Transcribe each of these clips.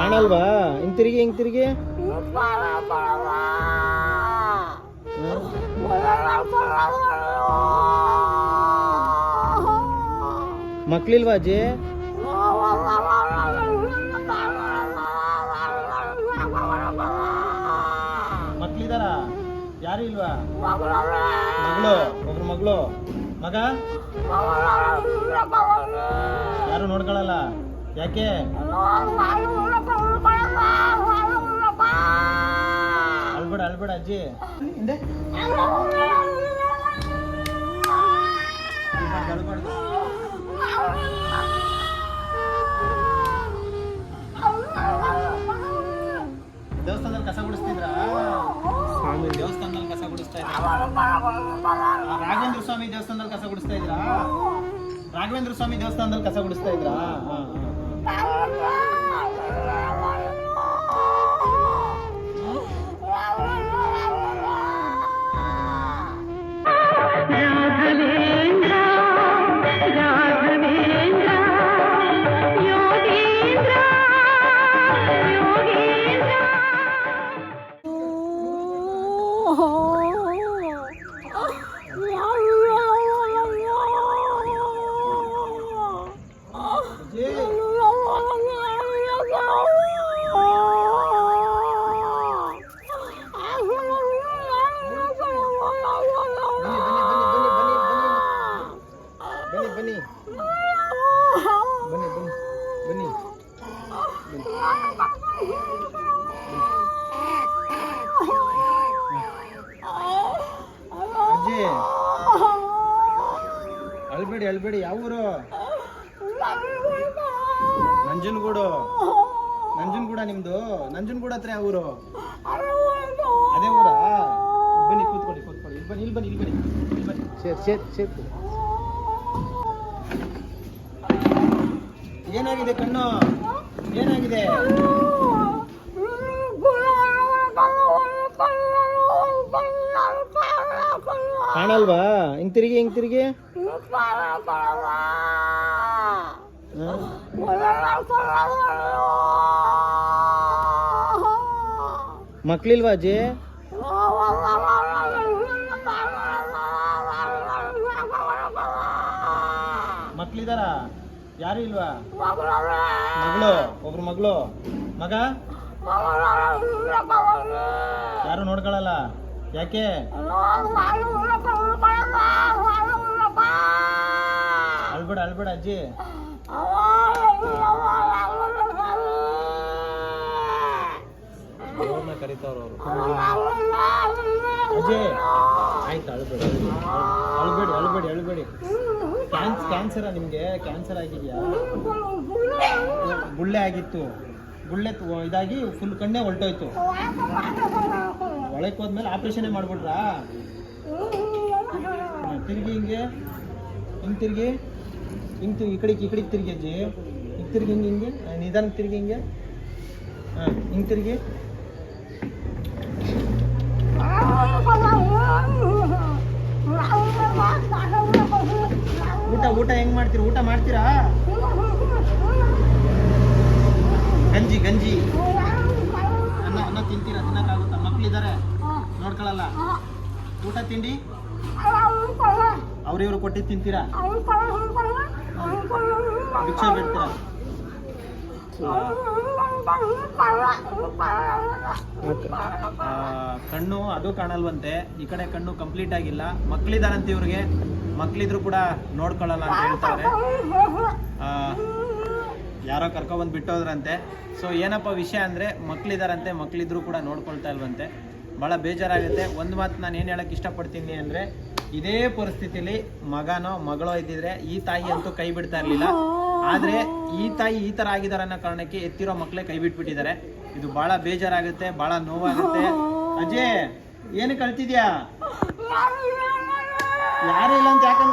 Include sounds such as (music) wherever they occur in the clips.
ಕಾಣಲ್ವಾ ಹಿಂಗ್ ತಿರುಗಿ ಹಿಂಗ್ ತಿರುಗಿ. ಮಕ್ಳಿಲ್ವಾ ಅಜ್ಜಿ? ಮಕ್ಳಿದಾರ? ಯಾರು ಇಲ್ವಾ? ಮಗಳು, ಒಬ್ರು ಮಗಳು. ಮಗ? ಯಾರು ನೋಡ್ಕೊಳಲ್ಲ? ಯಾಕೆ? ಅಳ್ಬೇಡ ಅಳ್ಬೇಡ ಅಜ್ಜಿ. ಹಿಂದೆ. ದೇವಸ್ಥಾನದಲ್ಲಿ ಕಸ ಗುಡಿಸ್ತಿದ್ರ? ಸ್ವಾಮಿ. ದೇವಸ್ಥಾನದಲ್ಲಿ ಕಸ ಗುಡಿಸ್ತಾ ಇದ್ರ? ರಾಘವೇಂದ್ರ ಸ್ವಾಮಿ ದೇವಸ್ಥಾನದಲ್ಲಿ ಕಸ ಗುಡಿಸ್ತಾ ಇದ್ರಾ? ರಾಘವೇಂದ್ರ ಸ್ವಾಮಿ ದೇವಸ್ಥಾನದಲ್ಲಿ ಕಸ ಗುಡಿಸ್ತಾ ಇದ್ರಾ? ಹಾ, ನಂಜನಗೂಡ ನಿಮ್ದು? ನಂಜನಗೂಡ ಹತ್ರ ಯಾವ ಊರು? ಅದೇ ಊರಾ? ಬನ್ನಿ ಕೂತ್ಕೊಳ್ಳಿ ಕೂತ್ಕೊಳ್ಳಿ. ಇಲ್ಲಿ ಬನ್ನಿ ಇಲ್ಲಿ ಬನ್ನಿ ಇಲ್ಲಿ ಬನ್ನಿ. ಇಲ್ಲಿ ಬನ್ನಿ. ಸೇರ್ ಸೇರ್ ಸೇರ್ ಏನಾಗಿದೆ ಕಣ್ಣು? ಏನಾಗಿದೆ? ಕಾಣಲ್ವಾ? ಹಿಂಗ್ ತಿರುಗಿ ಹಿಂಗ್ ತಿರುಗಿ? ಹಾ? ಮಕ್ಳಿಲ್ವಾ ಅಜ್ಜಿ ಮಕ್ಳಿದಾರ? ಯಾರು ಇಲ್ವಾ? ಮಗಳು, ಒಬ್ರು ಮಗಳು. ಮಗ? ಯಾರು ನೋಡ್ಕೊಳಲ್ಲ? ಯಾಕೆ? ಅಳ್ಬೇಡ ಅಳ್ಬೇಡ ಅಜ್ಜಿ. ಅವ್ರನ್ನ ಕರೀತಾರೋ ಅವರು. ಅಜ್ಜಿ ಆಯ್ತು ಅಳ್ಬೇಡಿ ಅಳ್ಬೇಡಿ ಅಳ್ಬೇಡಿ ಅಳ್ಬೇಡಿ. ಕ್ಯಾನ್ಸ್ ಕ್ಯಾನ್ಸರ ನಿಮಗೆ? ಕ್ಯಾನ್ಸರ್ ಆಗಿದೆಯಾ? ಗುಳ್ಳೆ ಆಗಿತ್ತು. ಗುಳ್ಳೆ ಇದಾಗಿ ಫುಲ್ ಕಣ್ಣೇ ಹೊಲ್ಟೋಯ್ತು. ಒಳಕ್ಕೆ ಹೋದ್ಮೇಲೆ ಆಪ್ರೇಷನೇ ಮಾಡ್ಬಿಟ್ರಾ? ತಿರುಗಿ ಹಿಂಗೆ. ಹಿಂಗೆ ತಿರುಗಿ. ಹಿಂಗೆ ತಿರುಗಿ ಈ ಕಡೆಗೆ ಈ ಕಡೆಗೆ ತಿರುಗಿ ಅಜ್ಜಿ. ಹಿಂಗೆ ತಿರ್ಗಿ ಹಿಂಗೆ ಹಿಂಗೆ. ನಿಧಾನಕ್ಕೆ ತಿರ್ಗಿ ಹಿಂಗೆ. ಹಾಂ ಹಿಂಗೆ ತಿರ್ಗಿ. ಊಟ ಊಟ ಹೆಂಗ್ ಮಾಡ್ತೀರಾ? ಊಟ ಮಾಡ್ತೀರಾ? ಗಂಜಿ ಗಂಜಿ. ಅನ್ನ ಅನ್ನ ತಿಂತೀರಾ? ತಿನ್ನಕ್ಕಾಗುತ್ತಾ? ಮಕ್ಳಿದ್ದಾರೆ ನೋಡ್ಕೊಳಲ್ಲ? ಊಟ ತಿಂಡಿ? ಅವ್ರಿವ್ರು ಕೊಟ್ಟಿದ್ದು ತಿಂತೀರಾ? ಭಿಕ್ಷೆ ಬಿಡ್ತೀರಾ? ಕಣ್ಣು ಅದು ಕಾಣಲ್ವಂತೆ. ಈ ಕಡೆ ಕಣ್ಣು ಕಂಪ್ಲೀಟ್ ಆಗಿಲ್ಲ. ಮಕ್ಳಿದಾರಂತೆ ಇವ್ರಿಗೆ. ಮಕ್ಕಳಿದ್ರು ಕೂಡ ನೋಡ್ಕೊಳ್ಳಲ್ಲ ಅಂತ ಹೇಳ್ತಾರೆ. ಯಾರೋ ಕರ್ಕೊಬಂದು ಬಿಟ್ಟೋದ್ರಂತೆ. ಸೊ ಏನಪ್ಪ ವಿಷಯ ಅಂದರೆ ಮಕ್ಕಳಿದಾರಂತೆ ಮಕ್ಕಳಿದ್ರು ಕೂಡ ನೋಡ್ಕೊಳ್ತಾ ಇಲ್ವಂತೆ. ಭಾಳ ಬೇಜಾರಾಗುತ್ತೆ. ಒಂದು ಮಾತು ನಾನು ಏನು ಹೇಳಕ್ಕೆ ಇಷ್ಟಪಡ್ತೀನಿ ಅಂದರೆ ಇದೇ ಪರಿಸ್ಥಿತಿಲಿ ಮಗನೋ ಮಗಳೋ ಇದ್ದಿದ್ರೆ ಈ ತಾಯಿ ಅಂತೂ ಕೈ ಬಿಡ್ತಾ ಇರ್ಲಿಲ್ಲ. ಆದ್ರೆ ಈ ತಾಯಿ ಈ ತರ ಆಗಿದ್ದಾರೆ ಅನ್ನೋ ಕಾರಣಕ್ಕೆ ಎತ್ತಿರೋ ಮಕ್ಕಳೇ ಕೈ ಬಿಟ್ಬಿಟ್ಟಿದ್ದಾರೆ. ಇದು ಬಹಳ ಬೇಜಾರಾಗುತ್ತೆ ಬಹಳ ನೋವಾಗುತ್ತೆ. ಅಜಯ್ ಏನು ಕಳ್ತಿದ್ಯಾ ಯಾರು ಇಲ್ಲ ಅಂತ ಯಾಕೆ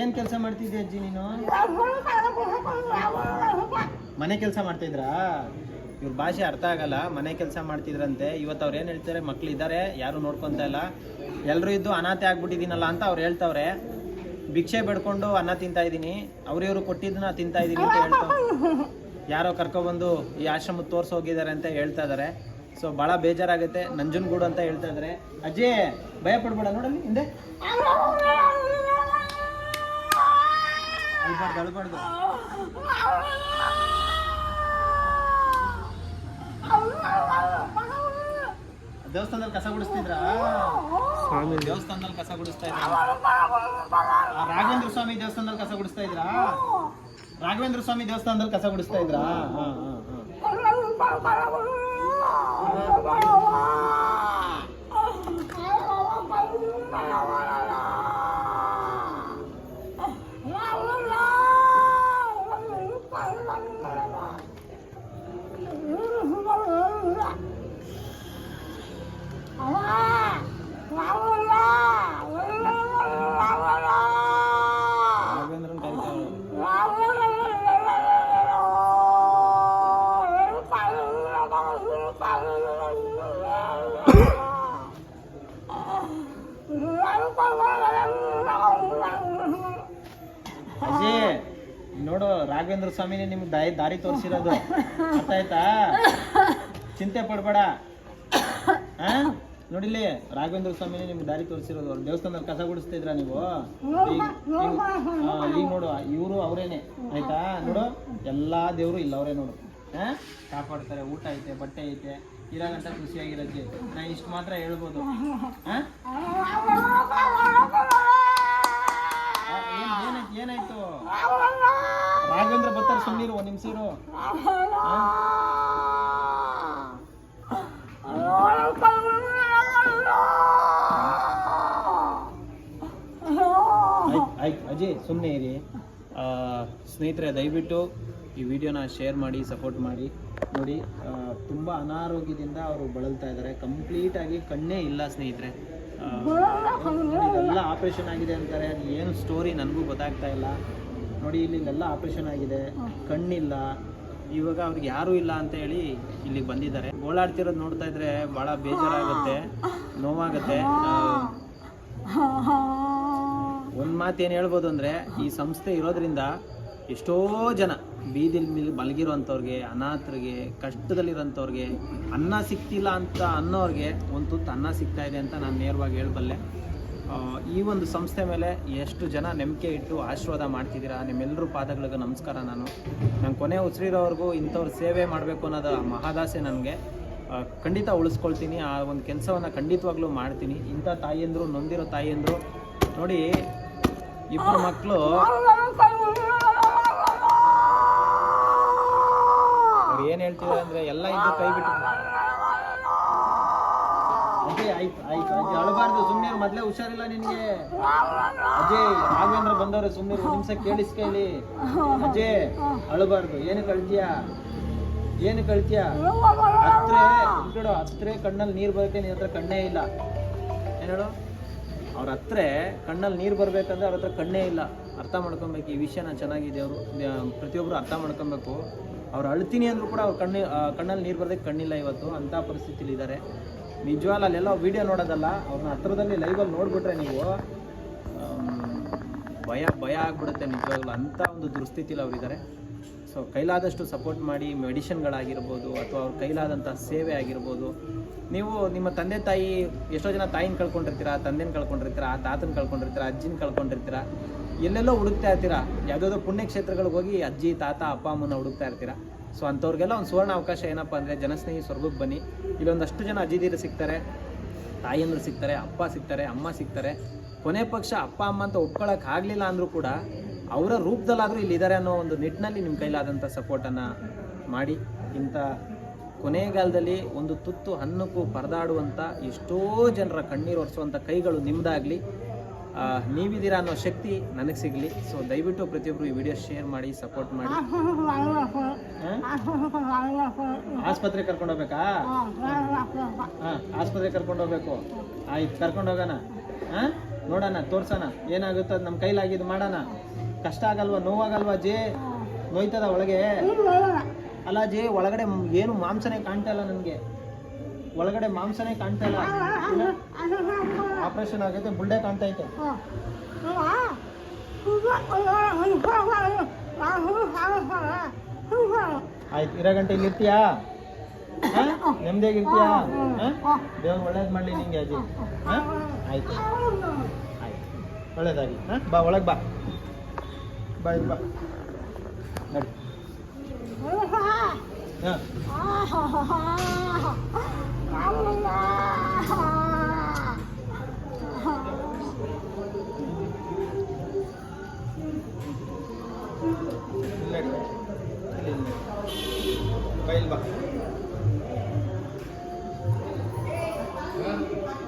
ಏನ್ ಕೆಲಸ ಮಾಡ್ತಿದ್ದೆ ಅಜ್ಜಿ ನೀನು? ಮನೆ ಕೆಲಸ ಮಾಡ್ತಿದ್ರಾ? ಇವ್ರ ಭಾಷೆ ಅರ್ಥ ಆಗಲ್ಲ, ಮನೆ ಕೆಲಸ ಮಾಡ್ತಿದ್ರಂತೆ. ಇವತ್ತು ಅವ್ರು ಏನು ಹೇಳ್ತಾರೆ? ಮಕ್ಳು ಇದ್ದಾರೆ, ಯಾರು ನೋಡ್ಕೊಂತ ಇಲ್ಲ. ಎಲ್ಲರೂ ಇದ್ದು ಅನಾಥೆ ಆಗ್ಬಿಟ್ಟಿದ್ದೀನಲ್ಲ ಅಂತ ಅವ್ರು ಹೇಳ್ತವ್ರೆ. ಭಿಕ್ಷೆ ಬೇಡ್ಕೊಂಡು ಅನ್ನ ತಿಂತಾ ಇದ್ದೀನಿ. ಅವ್ರಿವ್ರು ಕೊಟ್ಟಿದ್ದನ್ನ ತಿಂತಾ ಇದ್ದೀನಿ ಅಂತ ಹೇಳ್ತಾ ಯಾರೋ ಕರ್ಕೊಬಂದು ಈ ಆಶ್ರಮ ತೋರ್ಸಿ ಹೋಗಿದ್ದಾರೆ ಅಂತ ಹೇಳ್ತಾ ಇದ್ದಾರೆ ಸೊ ಭಾಳ ಬೇಜಾರಾಗುತ್ತೆ. ನಂಜನಗೂಡು ಅಂತ ಹೇಳ್ತಾ ಇದ್ದಾರೆ ಅಜ್ಜಿ, ಭಯ ಪಡ್ಬೇಡ, ನೋಡಲ್ಲಿ, ಹಿಂದೆ. ಅಳ್ಬಾರ್ದು ಅಳ್ಬಾರ್ದು. ದೇವಸ್ಥಾನದಲ್ಲಿ ಕಸ ಗುಡಿಸ್ತಿದ್ರ? ಸ್ವಾಮಿ ದೇವಸ್ಥಾನದಲ್ಲಿ ಕಸ ಗುಡಿಸ್ತಾ ಇದ್ರ? ರಾಘವೇಂದ್ರ ಸ್ವಾಮಿ ದೇವಸ್ಥಾನದಲ್ಲಿ ಕಸ ಗುಡಿಸ್ತಾ ಇದ್ರ? ರಾಘವೇಂದ್ರ ಸ್ವಾಮಿ ದೇವಸ್ಥಾನದಲ್ಲಿ ಕಸ ಗುಡಿಸ್ತಾ ಇದ್ರ? ಹಾ ಹಾ ಹಾ. ಸ್ವಾಮಿನೇ ನಿಮ್ಗೆ ದಾರಿ ದಾರಿ ತೋರಿಸಿರೋದು. (laughs) ಅರ್ಥ ಆಯ್ತಾ ಚಿಂತೆ ಪಡ್ಬೇಡ. ನೋಡಿಲಿ ರಾಘವೇಂದ್ರ ಸ್ವಾಮಿನೇ ನಿಮ್ಗೆ ದಾರಿ ತೋರಿಸಿರೋದು. ಅವ್ರು ದೇವಸ್ಥಾನದಲ್ಲಿ ಕಸ ಗುಡಿಸ್ತಿದ್ರ ನೀವು? ಈಗ ನೋಡು ಇವರು ಅವರೇನೆ. ಆಯ್ತಾ? ನೋಡು ಎಲ್ಲಾ ದೇವರು ಇಲ್ಲ ಅವರೇ ನೋಡು. ಹಾ ಕಾಪಾಡ್ತಾರೆ ಊಟ ಐತೆ ಬಟ್ಟೆ ಐತೆ ಇರಾಗಂತ ಖುಷಿಯಾಗಿರತ್ತೆ ನಾ ಇಷ್ಟು ಮಾತ್ರ ಹೇಳ್ಬೋದು. ಏನ್ ಏನಾಯ್ತು? ನಿಮ್ ಸುಮ್ಮನಿರು ಒಂದು ನಿಮಿಷ ಇರು. ಅಜಯ್ ಸುಮ್ಮನೆ ಇರಿ. ಸ್ನೇಹಿತರೆ ದಯವಿಟ್ಟು ಈ ವಿಡಿಯೋನ ಶೇರ್ ಮಾಡಿ ಸಪೋರ್ಟ್ ಮಾಡಿ. ನೋಡಿ ತುಂಬ ಅನಾರೋಗ್ಯದಿಂದ ಅವರು ಬಳಲ್ತಾ ಇದ್ದಾರೆ ಕಂಪ್ಲೀಟಾಗಿ ಕಣ್ಣೇ ಇಲ್ಲ ಸ್ನೇಹಿತರೆ. ಎಲ್ಲ ಆಪ್ರೇಷನ್ ಆಗಿದೆ ಅಂತಾರೆ. ಅದು ಏನು ಸ್ಟೋರಿ ನನಗೂ ಗೊತ್ತಾಗ್ತಾ ಇಲ್ಲ. ನೋಡಿ ಇಲ್ಲಿ ಇಲ್ಲೆಲ್ಲ ಆಪರೇಷನ್ ಆಗಿದೆ. ಕಣ್ಣಿಲ್ಲ. ಇವಾಗ ಅವ್ರಿಗೆ ಯಾರು ಇಲ್ಲ ಅಂತ ಹೇಳಿ ಇಲ್ಲಿಗೆ ಬಂದಿದ್ದಾರೆ. ಓಡಾಡ್ತಿರೋದು ನೋಡ್ತಾ ಇದ್ರೆ ಬಹಳ ಬೇಜಾರಾಗುತ್ತೆ ನೋವಾಗುತ್ತೆ. ಒಂದ್ ಮಾತು ಏನು ಹೇಳ್ಬೋದು ಅಂದ್ರೆ ಈ ಸಂಸ್ಥೆ ಇರೋದ್ರಿಂದ ಎಷ್ಟೋ ಜನ ಬೀದಿಲ್ ಮಿಲ್ ಮಲಗಿರೋಂಥವ್ರಿಗೆ ಅನಾಥರಿಗೆ ಕಷ್ಟದಲ್ಲಿರೋಂಥವ್ರಿಗೆ ಅನ್ನ ಸಿಕ್ತಿಲ್ಲ ಅಂತ ಅನ್ನೋರಿಗೆ ಒಂದು ತುತ್ತು ಅನ್ನ ಸಿಗ್ತಾ ಇದೆ ಅಂತ ನಾನು ನೇರವಾಗಿ ಹೇಳಬಲ್ಲೆ. ಈ ಒಂದು ಸಂಸ್ಥೆ ಮೇಲೆ ಎಷ್ಟು ಜನ ನಂಬಿಕೆ ಇಟ್ಟು ಆಶೀರ್ವಾದ ಮಾಡ್ತಿದ್ದೀರಾ? ನಿಮ್ಮೆಲ್ಲರೂ ಪಾದಗಳಿಗೆ ನಮಸ್ಕಾರ ನಾನು. ನಾನು ಕೊನೆ ಉಸಿರಿರೋವರೆಗೂ ಇಂಥವ್ರ ಸೇವೆ ಮಾಡಬೇಕು ಅನ್ನೋದು ಮಹಾದಾಸೆ ನನಗೆ. ಖಂಡಿತ ಉಳಿಸ್ಕೊಳ್ತೀನಿ. ಆ ಒಂದು ಕೆಲಸವನ್ನು ಖಂಡಿತವಾಗ್ಲೂ ಮಾಡ್ತೀನಿ. ಇಂಥ ತಾಯಿಯಂದರು, ನೊಂದಿರೋ ತಾಯಿಯಂದರು, ನೋಡಿ ಇಬ್ಬರು ಮಕ್ಕಳು ಅವ್ರು ಏನು ಹೇಳ್ತಿದ್ದಾರೆ ಅಂದರೆ ಎಲ್ಲ ಇದ್ದು ಕೈ ಬಿಟ್ಟು ಅಜಯ್ ಆಯ್ತು ಆಯ್ತು ಅಜ್ಜಿ ಅಳಬಾರ್ದು ಸುಮ್ಮನೆ ಮೊದಲೇ ಹುಷಾರಿಲ್ಲ ನಿನಗೆ. ಅಜಯ್, ರಾಘವೇಂದ್ರ ಬಂದವ್ರೆ ಸುಮ್ಮನೆ ನಿಮ್ಸ ಕೇಳಿಸ್ಕೇಳಿ ಅಜಯ್, ಅಳಬಾರ್ದು. ಏನು ಕಳ್ತೀಯಾ? ಏನು ಕಳ್ತೀಯಾ? ಹತ್ರೆ ಬಿಡು, ಹತ್ರೆ ಕಣ್ಣಲ್ಲಿ ನೀರು ಬರುತ್ತೆ ನಿನ್ನ ಹತ್ರ ಕಣ್ಣೇ ಇಲ್ಲ. ಏನು ಹೇಳು? ಅವ್ರ ಹತ್ರ ಕಣ್ಣಲ್ಲಿ ನೀರು ಬರ್ಬೇಕಂದ್ರೆ ಅವ್ರ ಹತ್ರ ಕಣ್ಣೇ ಇಲ್ಲ. ಅರ್ಥ ಮಾಡ್ಕೊಬೇಕು, ಈ ವಿಷಯನ ಚೆನ್ನಾಗಿದೆ ಅವರು. ಪ್ರತಿಯೊಬ್ಬರು ಅರ್ಥ ಮಾಡ್ಕೊಬೇಕು. ಅವ್ರು ಅಳ್ತೀನಿ ಅಂದರೂ ಕೂಡ ಅವ್ರ ಕಣ್ಣು ಕಣ್ಣಲ್ಲಿ ನೀರು ಬರೋದಕ್ಕೆ ಕಣ್ಣಿಲ್ಲ ಇವತ್ತು. ಅಂಥ ಪರಿಸ್ಥಿತಿಲಿ ಇದ್ದಾರೆ ನಿಜವಾಗ್ಲೂ ಅಲ್ಲೆಲ್ಲ ವಿಡಿಯೋ ನೋಡೋದಲ್ಲ ಅವ್ರನ್ನ ಹತ್ರದಲ್ಲಿ ಲೈವಲ್ಲಿ ನೋಡಿಬಿಟ್ರೆ ನೀವು ಭಯ ಭಯ ಆಗ್ಬಿಡುತ್ತೆ ನಿಜವಾಗ್ಲೂ. ಅಂಥ ಒಂದು ದುಸ್ಥಿತಿಲಿ ಅವರಿದ್ದಾರೆ ಸೊ ಕೈಲಾದಷ್ಟು ಸಪೋರ್ಟ್ ಮಾಡಿ ಮೆಡಿಷನ್ಗಳಾಗಿರ್ಬೋದು ಅಥವಾ ಅವ್ರ ಕೈಲಾದಂಥ ಸೇವೆ ಆಗಿರ್ಬೋದು. ನೀವು ನಿಮ್ಮ ತಂದೆ ತಾಯಿ, ಎಷ್ಟೋ ಜನ ತಾಯಿನ ಕಳ್ಕೊಂಡಿರ್ತೀರಾ, ತಂದೆನ ಕಳ್ಕೊಂಡಿರ್ತೀರಾ ತಾತನ ಕಳ್ಕೊಂಡಿರ್ತೀರಾ, ಅಜ್ಜಿನ ಕಳ್ಕೊಂಡಿರ್ತೀರಾ, ಎಲ್ಲೆಲ್ಲೋ ಹುಡುಕ್ತಾ ಇರ್ತೀರಾ. ಯಾವುದಾದ್ರು ಪುಣ್ಯಕ್ಷೇತ್ರಗಳಿಗೆ ಹೋಗಿ ಅಜ್ಜಿ, ತಾತ, ಅಪ್ಪ, ಅಮ್ಮನ ಹುಡುಕ್ತಾ ಇರ್ತೀರಾ. ಸೊ ಅಂಥವ್ರಿಗೆಲ್ಲ ಒಂದು ಸುವರ್ಣ ಅವಕಾಶ ಏನಪ್ಪ ಅಂದರೆ ಜನಸ್ನೇಹಿ ಸ್ವರ್ಗಕ್ಕೆ ಬನ್ನಿ. ಇಲ್ಲೊಂದಷ್ಟು ಜನ ಅಜ್ಜಿದೀರು ಸಿಗ್ತಾರೆ, ತಾಯಿಯಂದ್ರು ಸಿಗ್ತಾರೆ, ಅಪ್ಪ ಸಿಗ್ತಾರೆ, ಅಮ್ಮ ಸಿಗ್ತಾರೆ. ಕೊನೆ ಪಕ್ಷ ಅಪ್ಪ, ಅಮ್ಮ ಅಂತ ಒಪ್ಕೊಳ್ಳೋಕೆ ಆಗಲಿಲ್ಲ ಅಂದರೂ ಕೂಡ ಅವರ ರೂಪದಲ್ಲಾದರೂ ಇಲ್ಲಿದ್ದಾರೆ ಅನ್ನೋ ಒಂದು ನಿಟ್ಟಿನಲ್ಲಿ ನಿಮ್ಮ ಕೈಲಾದಂಥ ಸಪೋರ್ಟನ್ನು ಮಾಡಿ. ಇಂಥ ಕೊನೆಗಾಲದಲ್ಲಿ ಒಂದು ತುತ್ತು ಹಣ್ಣಕ್ಕೂ ಪರದಾಡುವಂಥ ಎಷ್ಟೋ ಜನರ ಕಣ್ಣೀರು ಒರೆಸುವಂಥ ಕೈಗಳು ನಿಮ್ಮದಾಗಲಿ ನೀವಿದ್ದೀರಾ ಅನ್ನೋ ಶಕ್ತಿ ನನಗೆ ಸಿಗಲಿ. ಸೊ ದಯವಿಟ್ಟು ಪ್ರತಿಯೊಬ್ಬರು ಈ ವಿಡಿಯೋ ಶೇರ್ ಮಾಡಿ ಸಪೋರ್ಟ್ ಮಾಡಿ. ಆಸ್ಪತ್ರೆ ಕರ್ಕೊಂಡು ಹೋಗ್ಬೇಕಾ? ಹಾಂ, ಆಸ್ಪತ್ರೆ ಕರ್ಕೊಂಡು ಹೋಗ್ಬೇಕು. ಆಯ್ತು, ಕರ್ಕೊಂಡು ಹೋಗೋಣ. ಹಾಂ? ನೋಡೋಣ, ತೋರ್ಸೋಣ. ಏನಾಗುತ್ತೋ ಅದು ನಮ್ಮ ಕೈಲಾಗಿದ್ದು ಮಾಡೋಣ. ಕಷ್ಟ ಆಗಲ್ವಾ, ನೋವಾಗಲ್ವಾ ಜೇ ನೋಯ್ತದ ಒಳಗೆ? ಅಲ್ಲ ಜೇ ಒಳಗಡೆ ಏನು ಮಾಂಸನೇ ಕಾಣ್ತಾ ಇಲ್ಲ ನನಗೆ. ಒಳಗಡೆ ಮಾಂಸನೇ ಕಾಣ್ತಾ ಇಲ್ಲ. ಆಪರೇಷನ್ ಆಗೈತೆ ಬುಲ್ಡೆ ಕಾಣ್ತಾ ಐತೆ. ಆಯ್ತು, ಇರೋ ಗಂಟೆ ಇಲ್ಲಿ ಇರ್ತೀಯಾ? ನೆಮ್ಮದಿಯಾಗಿ ಇರ್ತೀಯಾ? ದೇವ್ರು ಒಳ್ಳೇದು ಮಾಡಲಿ ನಿಂಗೆ ಅಜ್ಜಿ ಆಯ್ತು. ಒಳ್ಳೇದಾಗಿ ಬಾ, ಒಳಗೆ ಬಾ. ಬಾ ಇದು ಬಾ. ನಡಿ. ಹಾಂ.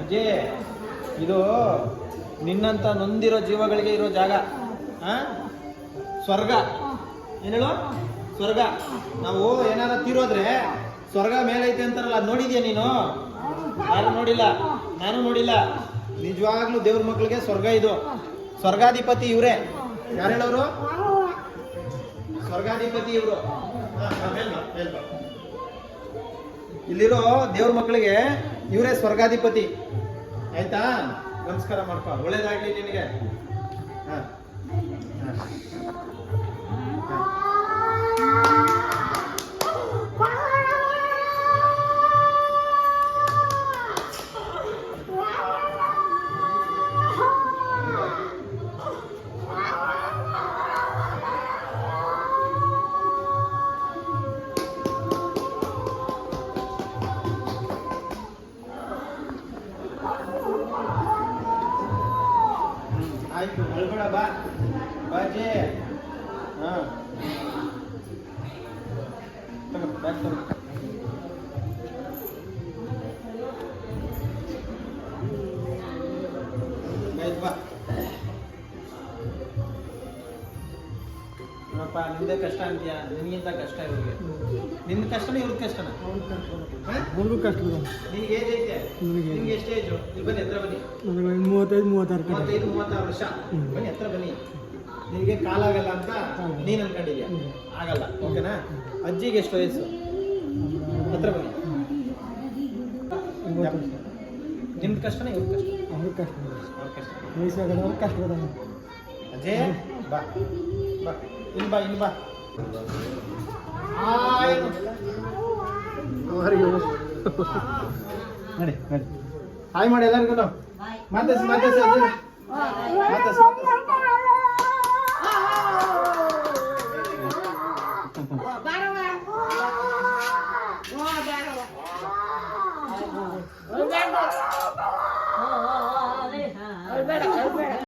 ಅಜ್ಜಿ ಇದು ನಿನ್ನಂತ ನೊಂದಿರೋ ಜೀವಗಳಿಗೆ ಇರೋ ಜಾಗ? ಸ್ವರ್ಗ. ಏನೇಳು ಸ್ವರ್ಗ. ನಾವು ಏನಾರ ತೀರೋದ್ರೆ ಸ್ವರ್ಗ ಮೇಲೈತೆ ಅಂತಾರಲ್ಲ ನೋಡಿದ್ಯಾ ನೀನು? ಯಾರು ನೋಡಿಲ್ಲ? ನಾನು ನೋಡಿಲ್ಲ. ನಿಜವಾಗ್ಲೂ ದೇವ್ರ ಮಕ್ಳಿಗೆ ಸ್ವರ್ಗ ಇದು. ಸ್ವರ್ಗಾಧಿಪತಿ ಇವ್ರೆ. ಯಾರು ಹೇಳೋರು? ಸ್ವರ್ಗಾಧಿಪತಿ ಇವರು. ಇಲ್ಲಿರೋ ದೇವ್ರ ಮಕ್ಕಳಿಗೆ ಇವರೇ ಸ್ವರ್ಗಾಧಿಪತಿ. ಆಯ್ತಾ? ನಮಸ್ಕಾರ ಮಾಡ್ಕೊ. ಒಳ್ಳೇದಾಗ್ಲಿ ನಿನಗೆ. ಹಾ. ಆಯ್ತು ಅಳ್ಬೇಡ ಬಾ ಬಾಜಿ ಹಾ ತಗೋ ಬ್ಯಾಗ್ ತಗೋ ಆಯ್ತು ಬಾ ನೋಡಪ್ಪ ನಿಂದೆ ಕಷ್ಟ ಅಂತೀಯ ನಿನಗಿಂತ ಕಷ್ಟ ಇವ್ರಿಗೆ ನಿನ್ನ ಕಷ್ಟನೇ ಇವ್ರ ಕಷ್ಟನ ಹಾ? ಅವ್ರಿಗೂ ಕಷ್ಟ ಇದೆ ನಿನ್ಗೆ ಏಜ್ ಐತೆ ನನಗೆ ನಿನ್ಗೆ ಎಷ್ಟು ಏಜು ಇಲ್ಲಿ ಬನ್ನಿ ಹತ್ರ ಬನ್ನಿ. ನನಗೆ ಮೂವತ್ತೈದು ಮೂವತ್ತಾರು ಕಡೆ. ಮೂವತ್ತೈದು ಮೂವತ್ತಾರು ವರ್ಷ. ಬನ್ನಿ ಹತ್ರ ಬನ್ನಿ. ನಿನಗೆ ಕಾಲಾಗಲ್ಲ ಅಂತ ನೀನು ಅನ್ಕೊಂಡಿದ್ಯಾ? ಆಗಲ್ಲ ಓಕೆನಾ? ಅಜ್ಜಿಗೆ ಎಷ್ಟು ವಯಸ್ಸು? ಹತ್ರ ಬನ್ನಿ. ನಿಮ್ದು ಕಷ್ಟನೇ ಇವ್ರ ಕಷ್ಟ? ಅವ್ರ ಕಷ್ಟ ಇದೆ ಅವ್ರ ಕಷ್ಟ. ಕಷ್ಟ ಅಜಯ್ ಬಾ. ಬಾ. ಇಲ್ಲಿ ಬಾ ಇಲ್ಲಿ ಬಾ. ಆಯ್ತು. ನಡಿ ನಡಿ. ಹಾಯ್ ಮಾಡಿ ಎಲ್ಲರಿಗೂ. ಮಾತಾಡ್ಸಿ ಮಾತಾಡ್ಸಿ ಮಾತಾಡ್ಸಿ